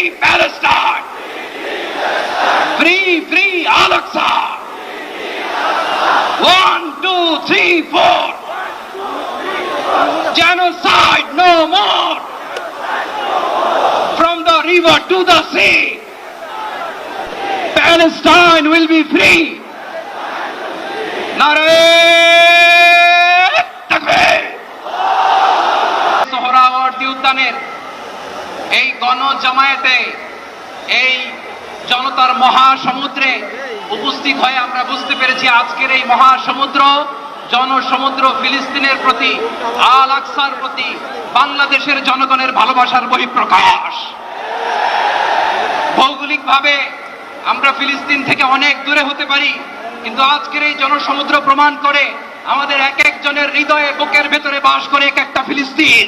Palestine! Free, free Al-Aqsa! One, two, three, four! Genocide no more! From the river to the sea! Palestine will be free! নারে তাকবীর সোহরাওয়ার্দী উদ্যানের এই গণ জামায়াতে এই জনতার মহাসমুদ্রে উপস্থিত হয়ে আমরা বুঝতে পেরেছি আজকের এই মহাসমুদ্র, জনসমুদ্র ফিলিস্তিনের প্রতি আল আকসার প্রতি, বাংলাদেশের জনগণের ভালোবাসার বহিঃপ্রকাশ। ভৌগোলিকভাবে আমরা ফিলিস্তিন থেকে অনেক দূরে হতে পারি, কিন্তু আজকের এই জনসমুদ্র প্রমাণ করে আমাদের এক একজনের হৃদয়ে বুকের ভেতরে বাস করে এক একটা ফিলিস্তিন।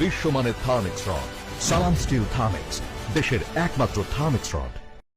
বিশ্বমানের Thermex rod Salam steel Thermex দেশের একমাত্র থার্মিক্স রড।